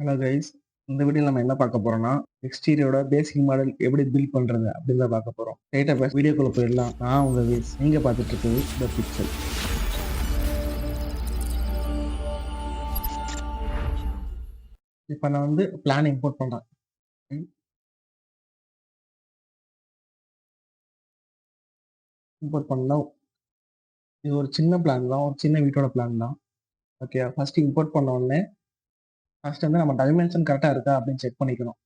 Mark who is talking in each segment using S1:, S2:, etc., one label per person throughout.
S1: Hello guys இந்த video நம்ம என்ன பார்க்க போறோம்னா எக்ஸ்டீரியோட பேசிக் மாடல் எப்படி பில்ட் பண்றது அப்படின்னு தான் பார்க்க போறோம். ஸ்ட்ரைட்டாக பேச வீடியோக்குள்ள போயிடலாம். நான் உங்க வீஸ். நீங்க பார்த்துட்டு இருக்குது த பிக்சல் இப்போ நான் வந்து பிளான் இம்போர்ட் பண்றேன். இம்போர்ட் பண்ணலாம் இது ஒரு சின்ன பிளான் தான். ஒரு சின்ன வீட்டோட பிளான் தான். ஓகே ஃபர்ஸ்ட் இம்போர்ட் பண்ண உடனே ஃபர்ஸ்ட் வந்து நம்ம டைமென்ஷன் கரெக்டாக இருக்கா அப்படின்னு செக் பண்ணிக்கணும்.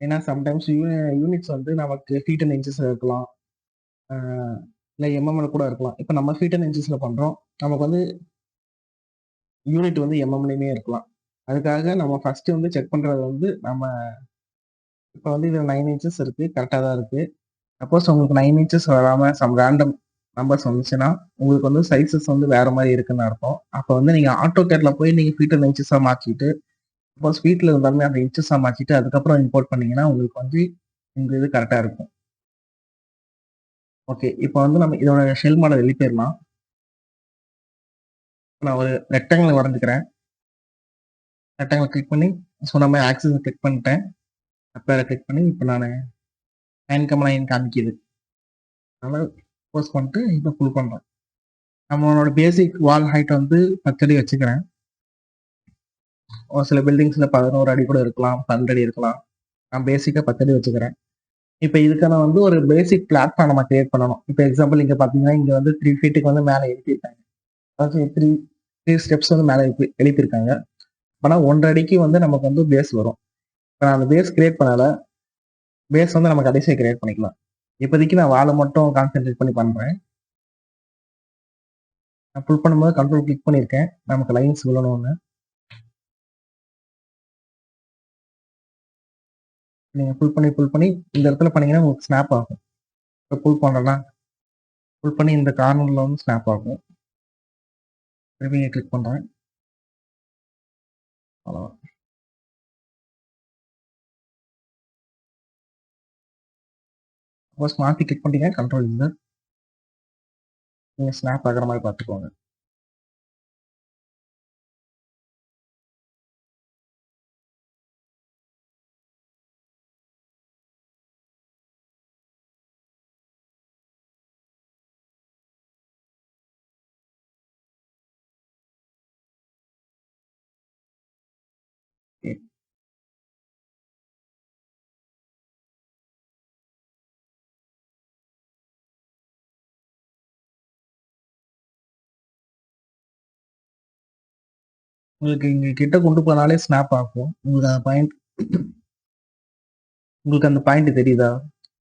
S1: ஏன்னா சம்டைம்ஸ் யூனிட்ஸ் வந்து நமக்கு ஃபீட் அண்ட் இன்ச்சஸ் இருக்கலாம். இல்லை எம்எம்ல கூட இருக்கலாம். இப்போ நம்ம ஃபீட் அண்ட் இன்ச்சஸில் பண்ணுறோம் நமக்கு வந்து யூனிட் வந்து எம்எம்லேயுமே இருக்கலாம். அதுக்காக நம்ம ஃபஸ்ட்டு வந்து செக் பண்ணுறது வந்து நம்ம இப்போ வந்து இதில் நைன் இன்ச்சஸ் இருக்குது கரெக்டாக தான் இருக்குது சப்போஸ் உங்களுக்கு நைன் இன்ச்சஸ் வராமல் சம் ரேண்டம் நம்பர்ஸ் வந்துச்சுன்னா உங்களுக்கு வந்து சைஸஸ் வந்து வேறு மாதிரி இருக்குன்னு அர்த்தம். அப்போ வந்து நீங்கள் ஆட்டோ கேட்டில் போய் நீங்கள் ஃபீட் அண்ட் இன்ச்சஸாக மாற்றிட்டு சப்போஸ் வீட்டில் இருந்தாலுமே அந்த இன்ச்சஸாக சாமாச்சிட்டு அதுக்கப்புறம் இம்போர்ட் பண்ணீங்கன்னா உங்களுக்கு வந்து இந்த இது கரெக்டாக இருக்கும். ஓகே இப்போ வந்து நம்ம இதோட ஷெல் மாடல் வெளியே போயிடலாம் நான் ஒரு ரெக்டாங்கிள் வரைஞ்சிக்கிறேன். ரெக்டாங்கிள் கிளிக் பண்ணி சொன்ன மாதிரி ஆக்சஸ் கிளிக் பண்ணிட்டேன். அப்பேரை கிளிக் பண்ணி இப்போ நான் நைன் கம்ம நைன் காமிக்குது. அதனால் போஸ்ட் பண்ணிட்டு இப்போ ஃபுல் பண்ணுறேன் நம்மளோட பேசிக் வால் ஹைட் வந்து பத்தடி வச்சுக்கிறேன் ஒரு சில பில்டிங்ஸில் பதினோரு அடி கூட இருக்கலாம் பன்னெண்டு அடி இருக்கலாம். நான் பேசிக்காக பத்தடி வச்சுக்கிறேன். இப்போ இதுக்கான வந்து ஒரு பேசிக் பிளாட்ஃபார்ம் நம்ம கிரியேட் பண்ணணும். இப்போ எக்ஸாம்பிள் இங்கே பார்த்தீங்கன்னா இங்கே வந்து த்ரீ ஃபீட்டுக்கு வந்து மேலே எழுப்பியிருக்காங்க அதாவது த்ரீ த்ரீ ஸ்டெப்ஸ் வந்து மேலே எழுப்பி எழுப்பியிருக்காங்க ஆனால் ஒன்றரை அடிக்கு வந்து நமக்கு வந்து பேஸ் வரும். இப்போ நான் அந்த பேஸ் கிரியேட் பண்ணலை. பேஸ் வந்து நம்ம கடைசியாக கிரியேட் பண்ணிக்கலாம். இப்போதைக்கு நான் வாழை மட்டும் கான்சென்ட்ரேட் பண்ணி பண்ணுறேன் நான் ஃபுல் பண்ணும்போது கண்ட்ரோல் கிளிக் பண்ணியிருக்கேன். நமக்கு லைன்ஸ் விழணும்னு. நீங்கள் ஃபுல் பண்ணி ஃபுல் பண்ணி இந்த இடத்துல பண்ணீங்கன்னா உங்களுக்கு ஸ்னாப் ஆகும். இப்போ ஃபுல் பண்ணுறேன்னா ஃபுல் பண்ணி இந்த கார்னரில் வந்து ஸ்னாப் ஆகும். திருப்பி கிளிக் பண்ணுறேன் அவ்வளோதான் சப்போஸ் மாற்றி கிளிக் பண்ணிட்டீங்க கண்ட்ரோல் இந்த நீங்கள் ஸ்னாப் ஆகிற மாதிரி பார்த்துக்கோங்க. உங்களுக்கு இங்க கிட்ட கொண்டு போனாலே ஸ்னாப் ஆகும். உங்களுக்கு அந்த பாயிண்ட் உங்களுக்கு அந்த பாயிண்ட் தெரியுதா?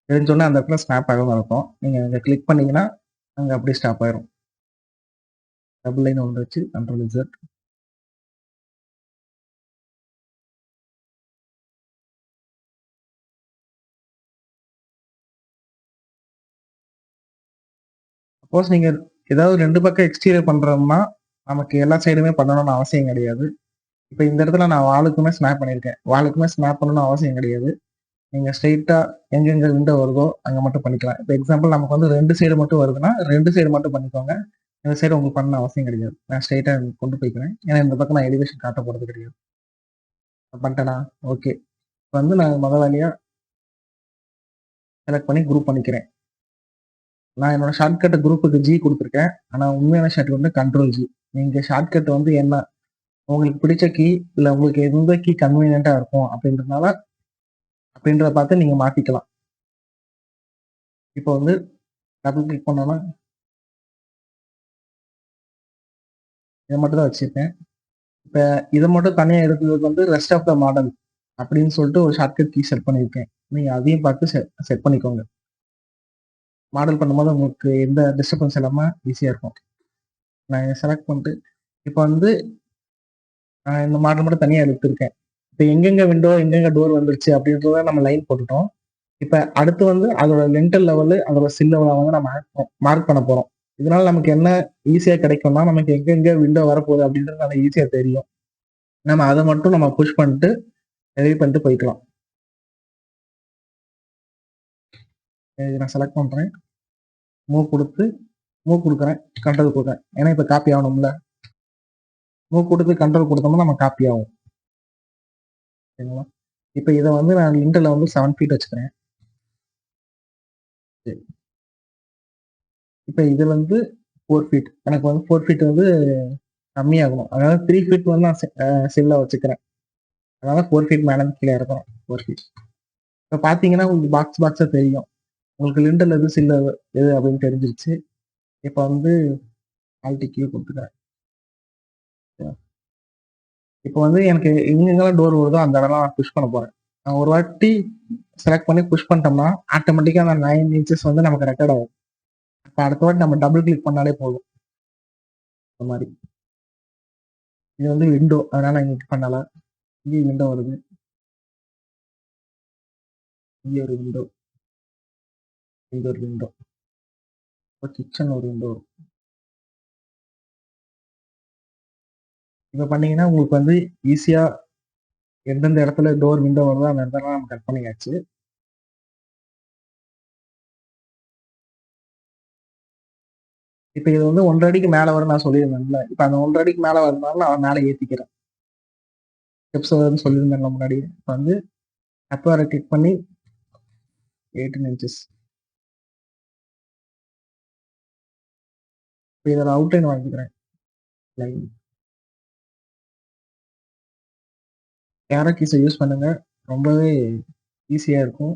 S1: தெரிஞ்சோடனே அந்த இடத்துல ஸ்னாப் ஆகாம இருக்கும். நீங்க இங்க கிளிக் பண்ணீங்கன்னா அங்க அப்படியே ஸ்டாப் ஆயிரும். டபுள் லைன் ஒன்று வச்சு கண்ட்ரோல் இசட் சப்போஸ் நீங்க ஏதாவது ரெண்டு பக்கம் எக்ஸ்டீரியர் பண்றோம்னா நமக்கு எல்லா சைடுமே பண்ணணும்னு அவசியம் கிடையாது. இப்போ இந்த இடத்துல நான் வாளுக்குமே ஸ்னாப் பண்ணியிருக்கேன். வாளுக்குமே ஸ்னாப் பண்ணணும்னு அவசியம் கிடையாது. நீங்கள் ஸ்ட்ரெயிட்டாக எங்கெங்க விண்டோ வருதோ அங்கே மட்டும் பண்ணிக்கலாம். இப்போ எக்ஸாம்பிள் நமக்கு வந்து ரெண்டு சைடு மட்டும் வருதுன்னா ரெண்டு சைடு மட்டும் பண்ணிக்கோங்க. இந்த சைடு உங்களுக்கு பண்ண அவசியம் கிடையாது. நான் ஸ்ட்ரெயிட்டாக கொண்டு போய்க்கிறேன். ஏன்னா இந்த பக்கம் நான் எலிவேஷன் காட்ட போகிறது கிடையாது. பண்ணிட்டேனா? ஓகே இப்போ வந்து நான் முத வேலையாக செலக்ட் பண்ணி குரூப் பண்ணிக்கிறேன். நான் என்னோட ஷார்ட்கட்டை குரூப்புக்கு ஜி கொடுத்துருக்கேன். ஆனால் உண்மையான ஷார்ட் வந்து கண்ட்ரோல் ஜி நீங்கள் ஷார்ட்கட் வந்து என்ன? உங்களுக்கு பிடிச்ச கீ இல்லை உங்களுக்கு எந்த கீ கன்வீனியண்ட்டாக இருக்கும் அப்படின்றதுனால அப்படின்றத பார்த்து நீங்கள் மாற்றிக்கலாம் இப்போ வந்து டபுள் கிளிக் பண்ணோன்னா இதை மட்டும் தான் வச்சுருக்கேன். இப்போ இதை மட்டும் தனியாக எடுக்கிறதுக்கு வந்து ரெஸ்ட் ஆஃப் த மாடல் அப்படின்னு சொல்லிட்டு ஒரு ஷார்ட்கட் கீ செட் பண்ணியிருக்கேன். நீங்கள் அதையும் பார்த்து செட் செட் பண்ணிக்கோங்க. மாடல் பண்ணும்போது உங்களுக்கு எந்த டிஸ்டர்பன்ஸ் இல்லாமல் ஈஸியாக இருக்கும். நான் செலக்ட் பண்ணிட்டு இப்போ வந்து நான் இந்த மாடல் மட்டும் தனியாக எடுத்திருக்கேன். இப்போ எங்கெங்க விண்டோ எங்கெங்க டோர் வந்துருச்சு அப்படின்றத நம்ம லைன் போட்டுட்டோம். இப்போ அடுத்து வந்து அதோட லென்டல் லெவலு அதோட சில் லெவலை வந்து நம்ம மார்க் பண்ண போகிறோம் இதனால நமக்கு என்ன ஈஸியாக கிடைக்கும்னா நமக்கு எங்கெங்க விண்டோ வரப்போகுது அப்படின்றது நமக்கு ஈஸியாக தெரியும். நம்ம அதை மட்டும் நம்ம புஷ் பண்ணிட்டு ரெடி பண்ணிட்டு போய்க்கலாம். நான் செலக்ட் பண்ணுறேன் மூவ் கொடுத்து மூவ் கொடுக்குறேன் கண்ட்ரோல் கொடுக்குறேன் ஏன்னா இப்போ காப்பி ஆகணும்ல மூவ் கொடுத்து கண்ட்ரோல் கொடுத்தோம்னா நம்ம காப்பி ஆகும் சரிங்களா இப்போ இதை வந்து நான் லிண்டரில் வந்து செவன் ஃபீட் வச்சுக்கிறேன். சரி. இப்போ இது வந்து ஃபோர் ஃபீட். எனக்கு வந்து ஃபோர் ஃபீட் வந்து கம்மியாகணும். அதனால த்ரீ ஃபீட் வந்து நான் செ வச்சுக்கிறேன். அதனால ஃபோர் ஃபீட் மேலே கீழே இருக்கும் ஃபோர் ஃபீட். இப்போ பார்த்தீங்கன்னா, உங்களுக்கு பாக்ஸ் பாக்ஸாக தெரியும். உங்களுக்கு லிண்டல் எது, சில்லு எது அப்படின்னு தெரிஞ்சிருச்சு. இப்போ வந்து ஆல்ட் கீ இப்போ வந்து எனக்கு எங்கெங்கெல்லாம் டோர் வருதோ அந்த இடம்லாம் நான் புஷ் பண்ண போறேன். நான் ஒரு வாட்டி செலக்ட் பண்ணி புஷ் பண்ணிட்டோம்னா, ஆட்டோமேட்டிக்காக அந்த நைன் இன்ச்சஸ் வந்து நமக்கு ரெக்கார்ட் ஆகும். இப்போ அடுத்த வாட்டி நம்ம டபுள் கிளிக் பண்ணாலே போதும். இந்த மாதிரி இது வந்து விண்டோ. அதனால இங்க பண்ணல. இங்கே விண்டோ வருது. இங்கே ஒரு விண்டோ. இங்கே ஒரு விண்டோ. இப்போ கிச்சன் ஒரு விண்டோ இருக்கும் இப்போ பண்ணீங்கன்னா, உங்களுக்கு வந்து ஈஸியா எந்தெந்த இடத்துல டோர், விண்டோ வருதோ அந்த இடத்துல நம்ம கட் பண்ணியாச்சு. இப்போ இது வந்து 1 1/2 அடிக்கு மேலே வரும் நான் சொல்லியிருந்தேன்ல. இப்ப அந்த 1 1/2 அடிக்கு மேலே வரதுனால நான் மேலே ஏற்றிக்கிறேன் ஸ்டெப்ஸ் வருதுன்னு சொல்லியிருந்தேன்ல முன்னாடியே. இப்போ வந்து அக்வார கிளிக் பண்ணி 18 இன்ச்சஸ். இப்போ இதோட அவுட்லைன் வாங்கிக்கிறேன் லைன். ஏரோ கீஸை யூஸ் பண்ணுங்க. ரொம்பவே ஈஸியாக இருக்கும்.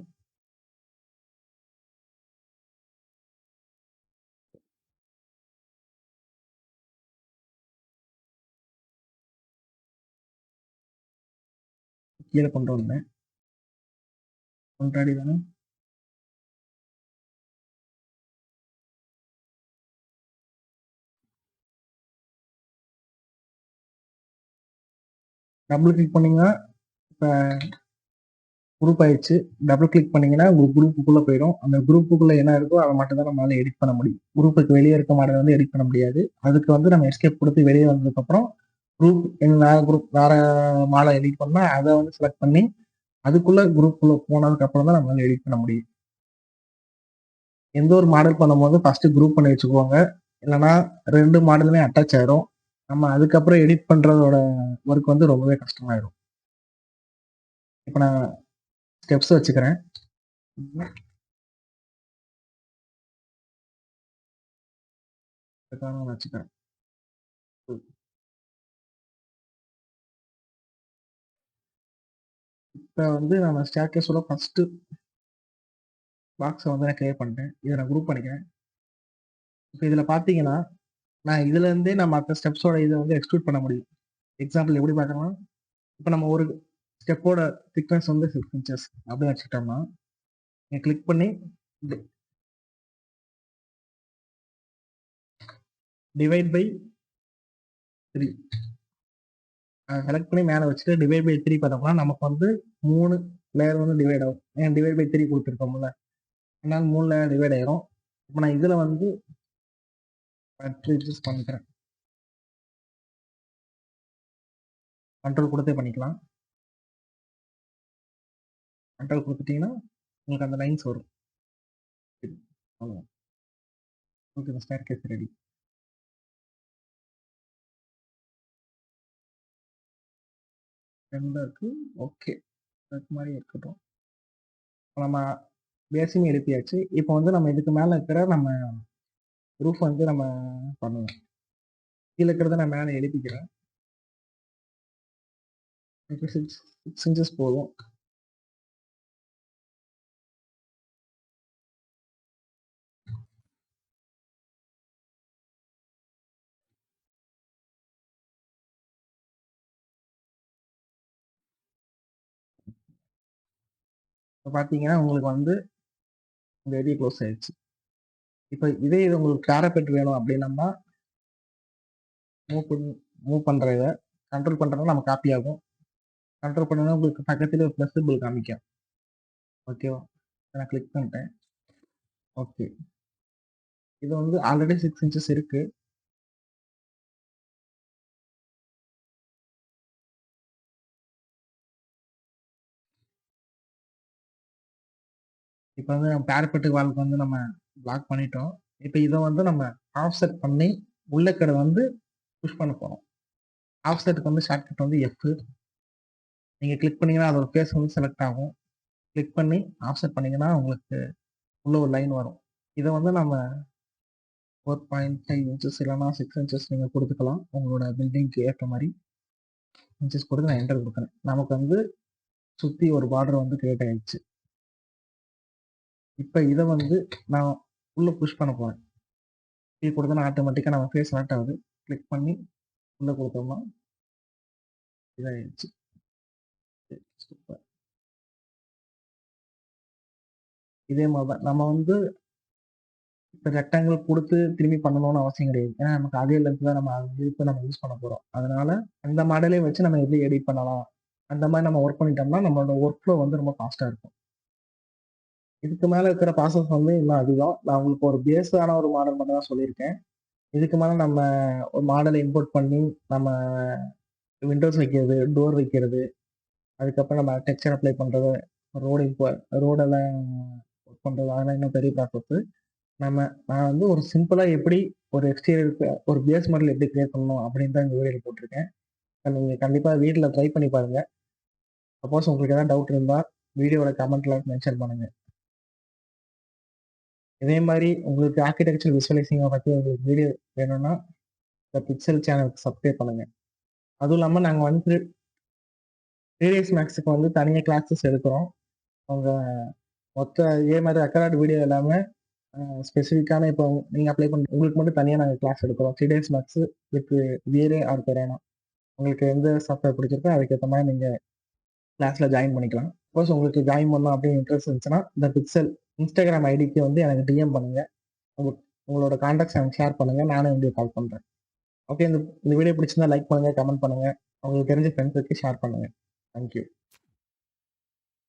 S1: கீழே கொண்டு வந்தேன். கொண்டாடி தானே? டபுள் கிளிக் பண்ணீங்கன்னா, இப்போ குரூப் ஆயிடுச்சு. டபுள் கிளிக் பண்ணீங்கன்னா, உங்களுக்கு குரூப்புக்குள்ளே போயிடும். அந்த குரூப்புக்குள்ளே என்ன இருக்கோ அதை மட்டும் தான் நம்மளால எடிட் பண்ண முடியும். குரூப்புக்கு வெளியே இருக்க மாடல வந்து எடிட் பண்ண முடியாது. அதுக்கு வந்து நம்ம எஸ்கேப் கொடுத்து வெளியே வந்ததுக்கப்புறம், குரூப் வேறு குரூப் வேற மாலை எடிட் பண்ணால் அதை வந்து செலக்ட் பண்ணி, அதுக்குள்ள குரூப்புக்குள்ளே போனதுக்கப்புறம் தான் நம்மளால எடிட் பண்ண முடியும். எந்த ஒரு மாடல் பண்ணும்போது ஃபர்ஸ்ட் குரூப் பண்ணி வச்சுக்கோங்க. இல்லைனா ரெண்டு மாடலுமே அட்டாச் ஆயிரும். நம்ம அதுக்கப்புறம் எடிட் பண்றதோட ஒர்க் வந்து ரொம்பவே கஷ்டமாயிடும் இப்போ நான் ஸ்டெப்ஸ் வச்சுக்கிறேன். நான் வச்சுக்கிறேன். இப்போ வந்து நம்ம ஸ்டேர்கேஸோட ஃபர்ஸ்ட் பாக்ஸை வந்து நான் கிரியேட் பண்ணிட்டேன். இதை நான் குரூப் பண்ணிக்கிறேன். இப்போ இதில் பார்த்தீங்கன்னா, நான் இதுல இருந்தே நான் மற்ற ஸ்டெப்ஸோட இதை வந்து எக்ஸ்க்ளூட் பண்ண முடியும். எக்ஸாம்பிள் எப்படி பார்க்கலாம் இப்போ நம்ம ஒரு ஸ்டெப்போட திக்னஸ் வந்து சிக்ஸ் இன்ச்சஸ் அப்படின்னு வச்சுக்கிட்டோம்னா, நீங்க கிளிக் பண்ணி டிவைட் பை த்ரீ செலக்ட் பண்ணி மேலே வச்சுட்டு டிவைட் பை த்ரீ பார்த்தோம்னா நமக்கு வந்து மூணு லேயர் வந்து டிவைட் ஆகும். ஏன் டிவைட் பை த்ரீ கொடுத்துருக்கோம்ல அதனால மூணு லேயர் டிவைட் ஆயிரும். இப்போ நான் இதில் வந்து 10 பண்ணிக்கிறேன். கண்ட்ரோல் கொடுத்தே பண்ணிக்கலாம். கண்ட்ரோல் கொடுத்துட்டீங்கன்னா உங்களுக்கு அந்த லைன்ஸ் வரும். ஓகே அவ்வளவுதான். Case ready. ரெண்டு இருக்கு. ஓகே. அது மாதிரி இருக்கட்டும். நம்ம பேஸுமே எழுப்பியாச்சு. இப்போ வந்து நம்ம இதுக்கு மேலே இருக்கிற நம்ம ப்ரூஃப் வந்து நம்ம பண்ணுவோம். கீழே இருக்கிறத நான் மேலே எழுப்பிக்கிறேன். சிக்ஸ் சிக்ஸ் இன்ச்சஸ் போதும். பார்த்தீங்கன்னா, உங்களுக்கு வந்து இந்த க்ளோஸ் ஆயிடுச்சு இப்போ இதே இது உங்களுக்கு கேரபெட் வேணும் அப்படின்னம்னா மூவ் பண்ண மூவ் பண்ணுற இதை கண்ட்ரோல் பண்ணுறதுனா நம்ம காப்பி ஆகும். கண்ட்ரோல் பண்ணா உங்களுக்கு பக்கத்தில் ஒரு ப்ளஸ் சிம்பல் காமிக்கும். ஓகேவா? நான் கிளிக் பண்ணிட்டேன். ஓகே. இது வந்து ஆல்ரெடி சிக்ஸ் இன்ச்சஸ் இருக்குது இப்போ வந்து நம்ம பேரபெட் வால்க்கு வந்து நம்ம பிளாக் பண்ணிட்டோம். இப்போ இதை வந்து நம்ம ஆஃப்செட் பண்ணி உள்ள இருக்கிறத வந்து புஷ் பண்ண போகிறோம் ஆஃப்செட்டுக்கு வந்து ஷார்ட்கட் வந்து எஃப். நீங்கள் கிளிக் பண்ணீங்கன்னா அதோட ஃபேஸ் வந்து செலக்ட் ஆகும். கிளிக் பண்ணி ஆஃப்செட் பண்ணிங்கன்னா உங்களுக்கு உள்ள ஒரு லைன் வரும். இதை வந்து நம்ம 4.5 இன்ச்சஸ் இல்லைனா சிக்ஸ் இன்ச்சஸ் நீங்கள் கொடுத்துக்கலாம் உங்களோட பில்டிங்க்கு ஏற்ற மாதிரி இன்ச்சஸ் கொடுத்து நான் என்டர் கொடுக்குறேன் நமக்கு வந்து சுற்றி ஒரு பார்டர் வந்து கிரியேட் ஆகிடுச்சு இப்போ இதை வந்து நான் உள்ளே புஷ் பண்ண போகிறேன் கீ குடுத்தோம்னா ஆட்டோமேட்டிக்காக நம்ம ஃபேஸ் செலக்ட் ஆகுது. கிளிக் பண்ணி உள்ளே கொடுத்தோம்னா இதாகிடுச்சு சூப்பர். இதே மாதிரி தான். நம்ம வந்து இப்போ ரெக்டாங்கிள் கொடுத்து திரும்பி பண்ணணும்னு அவசியம் கிடையாது. ஏன்னா நமக்கு அதே லென்த் தான் நம்ம இப்ப நம்ம யூஸ் பண்ண போகிறோம் அதனால அந்த மாடலே வச்சு நம்ம எப்படி எடிட் பண்ணலாம்? அந்த மாதிரி நம்ம ஒர்க் பண்ணிட்டோம்னா, நம்மளோட ஒர்க் ஃப்ளோ வந்து ரொம்ப ஃபாஸ்ட்டாக இருக்கும். இதுக்கு மேல இருக்கிற ப்ராசஸ் வந்து இன்னும் அதிகம். நான் உங்களுக்கு ஒரு பேஸான ஒரு மாடல் மட்டும் தான் சொல்லியிருக்கேன். இதுக்கு மேல நம்ம ஒரு மாடலை இம்போர்ட் பண்ணி, நம்ம விண்டோஸ் வைக்கிறது, டோர் வைக்கிறது, அதுக்கப்புறம் நம்ம டெக்ஸ்டர் அப்ளை பண்றது, ரோடு இப்போ ரோடெல்லாம் ஒர்க் பண்றது அதெல்லாம் இன்னும் பெரிய ப்ராசஸ். நம்ம நான் வந்து ஒரு சிம்பிளா எப்படி ஒரு எக்ஸ்டீரியருக்கு ஒரு பேஸ் மாடல் எப்படி கிரியேட் பண்ணணும் அப்படின்னு தான் இந்த வீடியோவில் போட்டிருக்கேன் அத நீங்க கண்டிப்பா வீட்டில் ட்ரை பண்ணி பாருங்க. சப்போஸ் உங்களுக்கு ஏதாவது டவுட் இருந்தால் வீடியோவோட கமெண்ட்ல மென்ஷன் பண்ணுங்க. இதே மாதிரி உங்களுக்கு ஆர்க்கிடெக்சர் விசுவலைசிங்க பத்தி உங்களுக்கு வீடியோ வேணும்னா, இந்த பிக்சல் சேனலுக்கு சப்ஸ்கிரைப் பண்ணுங்க. அதுவும் இல்லாம நாங்க வந்து 3ds மேக்ஸ்க்கு வந்து தனியா கிளாஸஸ் எடுக்கிறோம் அவங்க மொத்த இதே மாதிரி ரெக்கார்ட் வீடியோ எல்லாமே ஸ்பெசிஃபிக்கான இப்போ நீங்க அப்ளை பண்ண உங்களுக்கு மட்டும் தனியா நாங்க கிளாஸ் எடுக்குறோம். 3ds max with VRay or Corona. உங்களுக்கு எந்த சாஃப்ட்வேர் பிடிச்சிருக்கோ அதுக்கேற்ற மாதிரி நீங்க கிளாஸ்ல ஜாயின் பண்ணிக்கலாம். சப்போஸ் உங்களுக்கு ஜாயின் பண்ணலாம் அப்படின்னு இன்ட்ரெஸ்ட் இருந்துச்சுன்னா, இந்த பிக்சல் இன்ஸ்டாகிராம் ஐடிக்கு வந்து எனக்கு டிஎம் பண்ணுங்க. உங்களோட கான்டாக்ட்ஸ் எனக்கு ஷேர் பண்ணுங்க. நானும் உங்களுக்கு கால் பண்றேன். ஓகே இந்த இந்த வீடியோ பிடிச்சிருந்தா லைக் பண்ணுங்க, கமெண்ட் பண்ணுங்க. உங்களுக்கு தெரிஞ்ச ஃப்ரெண்ட்ஸுக்கு ஷேர் பண்ணுங்க. Thank you.